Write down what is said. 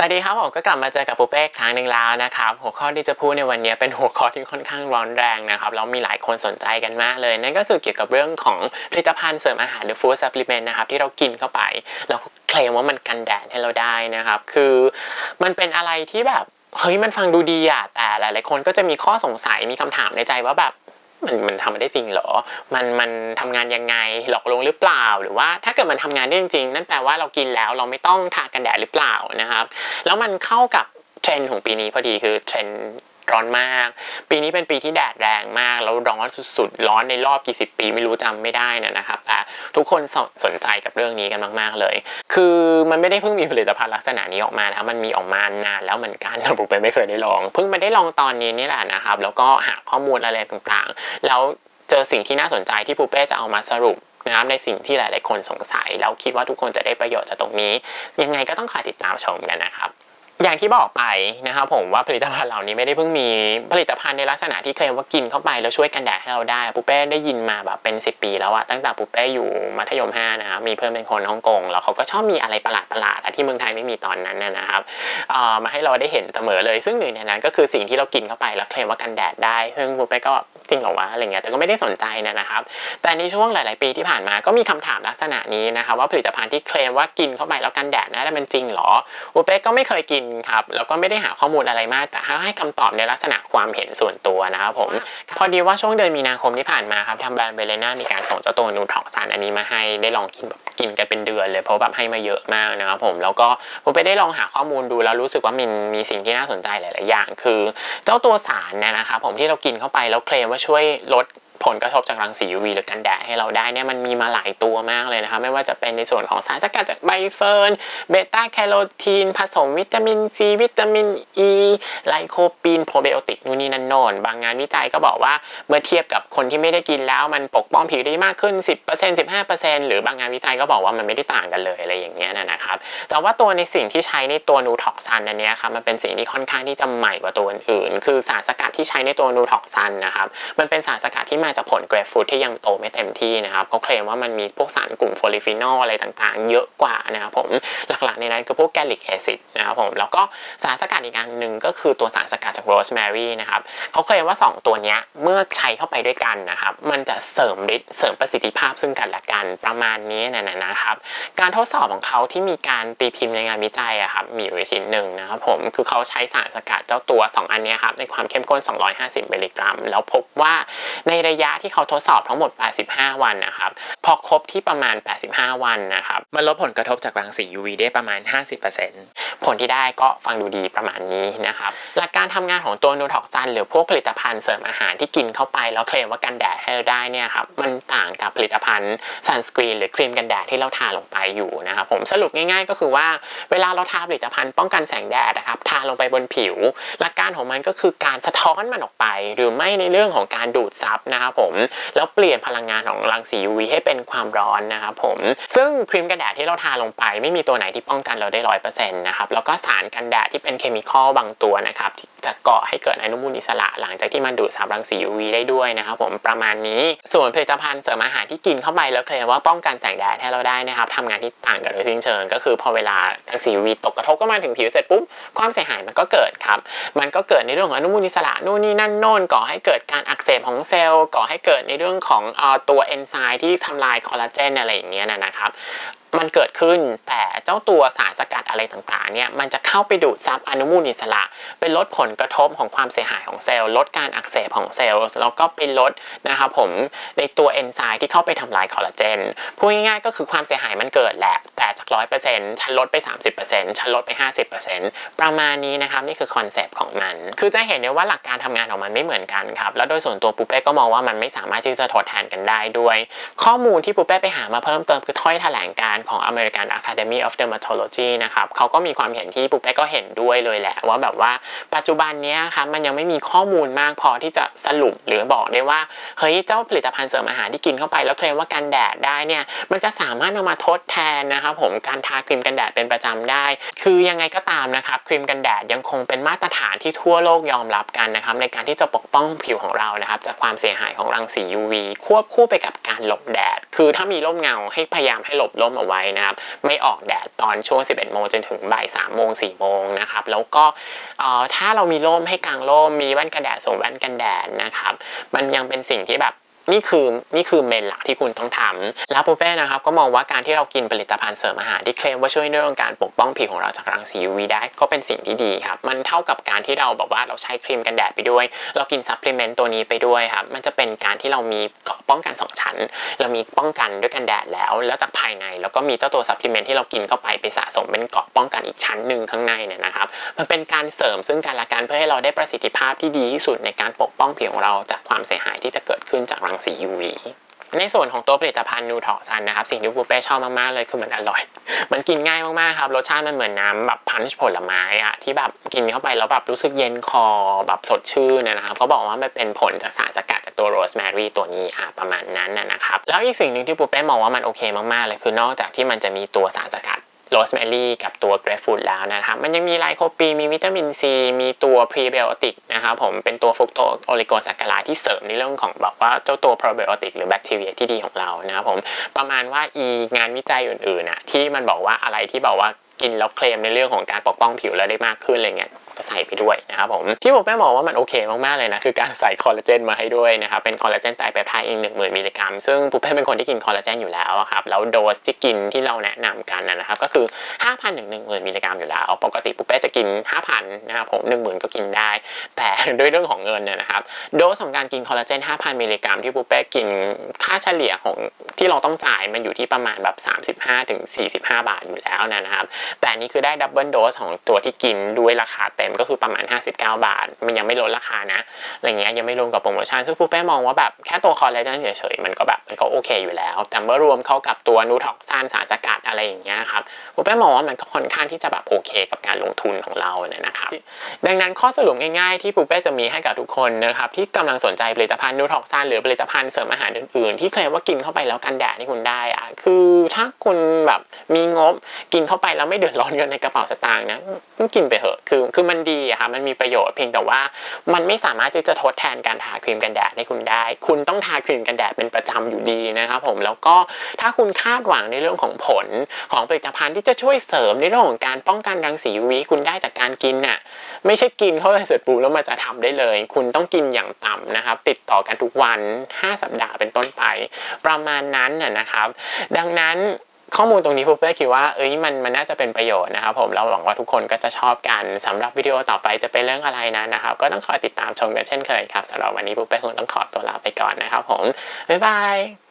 สวัสดีครับผมก็กลับมาเจอกับปูเป้อีกครั้งหนึ่งแล้วนะครับหัวข้อที่จะพูดในวันนี้เป็นหัวข้อที่ค่อนข้างร้อนแรงนะครับแล้วมีหลายคนสนใจกันมากเลย นั่นก็คือเกี่ยวกับเรื่องของผลิตภัณฑ์เสริมอาหารหรือฟู้ดซัพพลีเมนต์นะครับที่เรากินเข้าไปแล้วเคลมว่ามันกันแดดให้เราได้นะครับคือมันเป็นอะไรที่แบบเฮ้ยมันฟังดูดีอะแต่หลายๆคนก็จะมีข้อสงสัยมีคำถามในใจว่าแบบ มันมันทำมันได้จริงเหรอ มันมันทำงานยังไงหลอกลวงหรือเปล่า หรือว่าถ้าเกิดมันทำงานได้จริงๆนั่นแปลว่าเรากินแล้วเราไม่ต้องทากันแดดหรือเปล่านะครับ แล้วมันเข้ากับเทรนด์ของปีนี้พอดีคือเทรนด์ ร้อนมาก ปีนี้เป็นปีที่แดดแรงมาก แล้วร้อนสุดๆ ร้อนในรอบกี่สิบปีไม่รู้จำไม่ได้นะนะครับแต่ทุกคนสสนใจกับเรื่องนี้กันมาก ๆเลย คือมันไม่ได้เพิ่งมีผลิตภัณฑ์ลักษณะนี้ออกมานะครับมันมีออกมานานแล้วเหมือนกันแต่ผมไม่เคยได้ลอง เพิ่งมาได้ลองตอนนี้นี่แหละนะครับ แล้วก็หาข้อมูลอะไรต่างๆ แล้วเจอสิ่งที่น่าสนใจที่ปูเป้จะเอามาสรุปนะครับในสิ่งที่หลาย ๆ คนสงสัย แล้วคิดว่าทุกคนจะได้ประโยชน์จากตรงนี้ ยังไงก็ต้องคอยติดตามชมกันนะครับ อย่างที่บอกไปนะครับผมว่าผลิตภัณฑ์เหล่านี้ไม่ได้เพิ่งมีผลิตภัณฑ์ในลักษณะที่เคลมว่ากินเข้าไปแล้วช่วยกันแดดให้เราได้ปูเป้ได้ยินมาแบบเป็น 10 ปีแล้วอะตั้งแต่ปูเป้อยู่มัธยม5นะครับมีเพื่อนเป็นคนฮ่องกงแล้วเขาก็ชอบมีอะไรประหลาดๆอะที่เมืองไทยไม่มีตอนนั้นนะครับเอ่อมาให้เราได้เห็นเสมอเลย ซึ่งหนึ่งในนั้นก็คือสิ่งที่เรากินเข้าไปแล้วเคลมว่ากันแดดได้ซึ่งปูเป้ก็จริงเหรอวะอะไรเงี้ยแต่ก็ไม่ได้สนใจนะครับ แต่ในช่วงหลาย ๆ ปีที่ผ่านมาก็มีคำถามลักษณะนี้นะครับว่าผลิตภัณฑ์ที่เคลมว่ากินเข้าไปแล้วกันแดดนะมันจริงหรอปูเป้ก็ไม่เคยกินครับแล้วก็ไม่ได้หาข้อมูลอะไรมาก แต่ให้คำตอบในลักษณะความเห็นส่วนตัวนะครับผมพอดีว่าช่วงเดือนมีนาคมที่ผ่านมาครับทางแบรนด์เบเลน่ามีการส่งเจ้าตัวนูทรอกซานอันนี้มาให้ได้ลองกินแบบกินกันเป็นเดือนเลยเพราะแบบให้มาเยอะมากนะครับผมแล้วก็ผมไปได้ลองหาข้อมูลดูแล้วรู้สึกว่ามันมีสิ่งที่น่าสนใจหลาย ๆ อย่าง คือ เจ้าตัวสารเนี่ยนะครับผมที่เรากินเข้าไปแล้วเคลมว่าช่วยลดผ ลกระทบจากรังสี UV หรือกันแดดให้เราได้เนี่ยมันมีมาหลายตัวมากเลยนะครับไม่ว่าจะเป็นในส่วนของสารสกัดจากใบเฟิร์นเบต้าแคโรทีน ผสมวิตามินซีวิตามินอีไลโคปีนโปรไบโอติกนู่นนี่นั่นโน่นบางงานวิจัยก็บอกว่าเมื่อเทียบกับคนที่ไม่ได้กินแล้วมันปกป้องผิวได้มากขึ้น 10% 15%หรือบางงานวิจัยก็บอกว่ามันไม่ได้ต่างกันเลยอะไรอย่างเงี้ยนะครับแต่ว่าตัวในสิ่งที่ใช้ในตัวนูท็อกซันอันเนี้ยครับมันเป็นสิ่งที่ค่อนข้างที่จะใหม่กว่าตัวอื่น คือสารสกัดที่ใช้ในตัวนูท็อกซันนะครับมันเป็นสารสกัดที่มาจากผลเกรฟฟรุตที่ยังโตไม่เต็มที่นะครับเขาเคลมว่ามันมีพวกสารกลุ่มโฟลิฟีนอลอะไรต่างๆ เยอะกว่านะครับผมหลักๆในนั้นคือพวกแกลิกแอซิดนะครับผมแล้วก็สารสกัดอีกอันหนึ่งก็คือตัวสารสกัดจากโรสแมรี่นะครับเขาเคลมว่า 2 ตัวนี้เมื่อใช้เข้าไปด้วยกันนะครับมันจะเสริมฤทธิ์เสริมประสิทธิภาพซึ่งกันและกันประมาณนี้นะนะครับ การทดสอบของเขาที่มีการตีพิมพ์ในงานวิจัยอะครับมีอยู่ชิ้นหนึ่งนะครับผมคือเขาใช้สารสกัดเจ้าตัว 2 อันนี้ครับในความเข้มข้น 250มิลลิกรัม แล้วพบว่าในระยะที่เขาทดสอบทั้งหมด 85 วันนะครับ พอครบที่ประมาณ 85 วันนะครับ มันลดผลกระทบจากรังสี UV ได้ประมาณ 50% ผลที่ได้ก็ฟังดูดีประมาณนี้นะครับหลักการทำงานของตัวนูท็อกซันหรือพวกผลิตภัณฑ์เสริมอาหารที่กินเข้าไป แล้วเคลมว่ากันแดดให้เราได้เนี่ยครับมันต่างกับผลิตภัณฑ์ซันสกรีนหรือครีมกันแดดที่เราทาลงไปอยู่นะครับผมสรุปง่ายๆ ก็คือว่าเวลาเราทาผลิตภัณฑ์ป้องกันแสงแดดนะครับทาลงไปบนผิว หลักการของมันก็คือการสะท้อนมันออกไป หรือไม่ในเรื่องของการดูดซับนะครับผมแล้วเปลี่ยนพลังงานของรังสี UV ให้เป็นความร้อนนะครับผมซึ่งครีมกันแดดที่เราทาลงไป ไม่มีตัวไหนที่ป้องกันเราได้ร้อยเปอร์เซ็นต์นะครับแล้วก็สารกันแดดที่เป็นเคมีคอลบางตัวนะครับจะก่อให้เกิดอนุมูลอิสระ หลังจากที่มันดูดซับรังสี UV ได้ด้วยนะครับผมประมาณนี้ส่วนผลิตภัณฑ์เสริมอาหารที่กินเข้าไปแล้วเคลมว่าป้องกันแสงแดดให้เราได้นะครับทำงานที่ต่างกันโดยสิ้นเชิง ก็คือพอเวลารังสี UV ตกกระทบก็มาถึงผิวเสร็จปุ๊บความเสียหายมันก็เกิดครับมันก็เกิดในเรื่องของอนุมูลอิสระนู่นนี่นั่นโน่นก่อให้เกิดการอักเสบของเซลล์ก่อให้เกิดในเรื่องของตัวเอนไซม์ที่ทำลายคอลลาเจนอะไรอย่างเงี้ยนะครับมันเกิดขึ้นแต่เจ้าตัวสารสกัดอะไรต่างๆเนี่ยมันจะเข้าไปดูดซับอนุมูลอิสระ เป็นลดผลกระทบของความเสียหายของเซลล์ลดการอักเสบของเซลล์แล้วก็เป็นลดนะครับผมในตัวเอนไซม์ที่เข้าไปทำลายคอลลาเจนพูดง่ายๆก็คือความเสียหายมันเกิดแหละ แต่จากร้อยเปอร์เซ็นต์ฉันลดไป30%ฉันลดไป50%ปอร์เซ็นต์ประมาณนี้นะครับนี่คือคอนเซปต์ของมัน คือจะเห็นได้ว่าหลักการทำงานของมันไม่เหมือนกันครับแล้วโดยส่วนตัวปูเป้ก็มองว่ามันไม่สามารถที่จะทดแทนกันได้ด้วย ข้อมูลที่ปูเป้ไปหามาเพิ่มเติมคือถ้อยแถลงการของ American Academy of Dermatology นะครับเขาก็มีความเห็นที่ปุ๊กเป้ก็เห็นด้วยเลยแหละ ว่าแบบว่าปัจจุบันนี้ครับมันยังไม่มีข้อมูลมากพอที่จะสรุปหรือบอกได้ว่าเฮ้ยเจ้าผลิตภัณฑ์เสริมอาหารที่กินเข้าไป แล้วเคลมว่ากันแดดได้เนี่ยมันจะสามารถเอามาทดแทนนะครับผมการทาครีมกันแดดเป็นประจำได้ คือยังไงก็ตามนะครับครีมกันแดดยังคงเป็นมาตรฐานที่ทั่วโลกยอมรับกันนะครับในการที่จะปกป้องผิวของเรานะครับจากความเสียหายของรังสี UV ควบคู่ไปกับการหลบแดด คือถ้ามีร่มเงาให้พยายามให้หลบร่มเอาไว้นะครับ ไม่ออกแดดตอนช่วง 11 โมงจนถึงบ่าย3โมง4โมงนะครับ แล้วก็ถ้าเรามีร่มให้กางร่มมีแว่นกันแดดสวมแว่นกันแดดนะครับ มันยังเป็นสิ่งที่แบบ นี่คือนี่คือเมนหลักที่คุณต้องทำแล้วปูเป้นะครับก็มองว่าการที่เรากินผลิตภัณฑ์เสริมอาหารที่เคลมว่าช่วยในเรื่องการปกป้องผิวของเราจากรังสี UV ได้ก็เป็นสิ่งที่ดีครับ มันเท่ากับการที่เราบอกว่าเราใช้ครีมกันแดดไปด้วย เรากินซัพพลีเมนต์ตัวนี้ไปด้วยครับ มันจะเป็นการที่เรามีเกาะป้องกันสองชั้น เรามีป้องกันด้วยกันแดดแล้ว แล้วจากภายในแล้วก็มีเจ้าตัวซัพพลีเมนต์ที่เรากินเข้าไปไปสะสมเป็นเกาะป้องกันอีกชั้นหนึ่งข้างในเนี่ยนะครับ มันเป็นการเสริมซึ่งกันและกันเพื่อให้เราได้ประสิทธิภาพที่ดีที่สุดในการปกป้องผิวของเราจากความเสียหายที่จะเกิดขึ้นจากรังสี UV ในส่วนของตัวผลิตภัณฑ์นูทอซันนะครับ สิ่งที่ปูเป้ชอบมากๆเลยคือมันอร่อย มันกินง่ายมากๆครับรสชาติมันเหมือนน้ำแบบพันช์ผลไม้อะที่แบบกินเข้าไปแล้วแบบรู้สึกเย็นคอแบบสดชื่นนะครับเขาบอกว่ามันเป็นผลจากสารสกัดจากตัวโรสแมรี่ตัวนี้อะประมาณนั้นนะครับแล้วอีกสิ่งหนึ่งที่ปูเป้มองว่ามันโอเคมากๆเลยคือนอกจากที่มันจะมีตัวสารสกัด โรสแมรี่กับตัวเกรฟฟูดแล้วนะครับ มันยังมีไลโคปีมีวิตามินซีมีตัวพรีไบโอติกนะครับผมเป็นตัวฟุกโตโอลิโกแซคคาไลที่เสริมในเรื่องของแบบว่าเจ้าตัวโปรไบโอติกหรือแบคทีเรียที่ดีของเรานะครับผมประมาณว่าอีงานวิจัยอื่นๆน่ะที่มันบอกว่าอะไรที่บอกว่ากินแล้วเคลมในเรื่องของการปกป้องผิวแล้วได้มากขึ้นอะไรเงี้ย ใส่ไปด้วยนะครับผมที่ผมแม่บอกว่ามันโอเคมากๆเลยนะคือการใส่คอลลาเจนมาให้ด้วยนะครับเป็นคอลลาเจนไตรเปปไทด์เอง1 0,000มิลลิกรัมซึ่งปุ๊บเป้เป็นคนที่กินคอลลาเจนอยู่แล้วครับแล้วโดสที่กินที่เราแนะนำกันนะครับก็คือ 5,000ถึง10,000มิลลิกรัมอยู่แล้ว ปกติปุ๊บเป้จะกิน 5,000นะครับผม10,000 ก็กินได้ แต่ด้วยเรื่องของเงินเนี่ยนะครับโดสของการกินคอลลาเจน 5,000มิลลิกรัมที่ปุ๊บเป้กินค่าเฉลี่ยของที่เราต้องจ่ายมันอยู่ที่ประมาณแบบ 35ถึง45 บาทอยู่แล้วนะครับแต่นี่คือได้ดับเบิลโดสของตัวที่กินด้วยราคาเต็มก็คือประมาณ 59 บาท มันยังไม่ลดราคานะอะไรเงี้ยยังไม่รวมกับโปรโมชั่นซึ่งปุ๊บเป้มองว่าแบบแค่ตัวคอลลาเจนเฉยๆมันก็แบบมันก็โอเคอยู่แล้ว แต่เมื่อรวมเข้ากับตัวนูท็อกซานสารสกัดอะไรอย่างเงี้ยครับปุ๊บเป้มองว่ามันก็ค่อนข้างที่จะแบบโอเคกับการลงทุนของเราเนี่ยนะครับดังนั้นข้อสรุปง่ายๆที่ปุ๊บเป้จะมีให้กับทุกคนนะครับที่กำลังสนใจผลิตภัณฑ์นูท็อกซานหรือผลิตภัณฑ์เสริมอาหารอื่นๆ ที่เคลมว่ากินเข้าไปแล้วกันแดดที่คุณได้อะคือถ้าคุณแบบมีงบกินเข้าไปแล้วไม่เดือดร้อนเงินในกระเป๋าสตางค์นะกินไปเถอะคือคือมันันดีอะค่ะมันมีประโยชน์เพียงแต่ว่า มันไม่สามารถที่จะทดแทนการทาครีมกันแดดให้คุณได้ คุณต้องทาครีมกันแดดเป็นประจำอยู่ดีนะครับผมแล้วก็ถ้าคุณคาดหวังในเรื่องของผลของผลิตภัณฑ์ที่จะช่วยเสริมในเรื่องของการป้องกันรังสี UV คุณได้จากการกินน่ะไม่ใช่กินเข้าไปเสร็จปุ๊บแล้วมันจะทำได้เลย คุณต้องกินอย่างต่ำนะครับ ติดต่อกันทุกวัน 5 สัปดาห์เป็นต้นไป ประมาณนั้นน่ะนะครับ ดังนั้น ข้อมูลตรงนี้ฟูเป้คิดว่าเอ้ยมันมันน่าจะเป็นประโยชน์นะครับผมเราหวังว่าทุกคนก็จะชอบกันสำหรับวิดีโอต่อไปจะเป็นเรื่องอะไรนะนะครับ ก็ต้องคอยติดตามชมกันเช่นเคยครับสำหรับวันนี้ฟูเป้คงต้องขอตัวลาไปก่อนนะครับผมบ๊ายบาย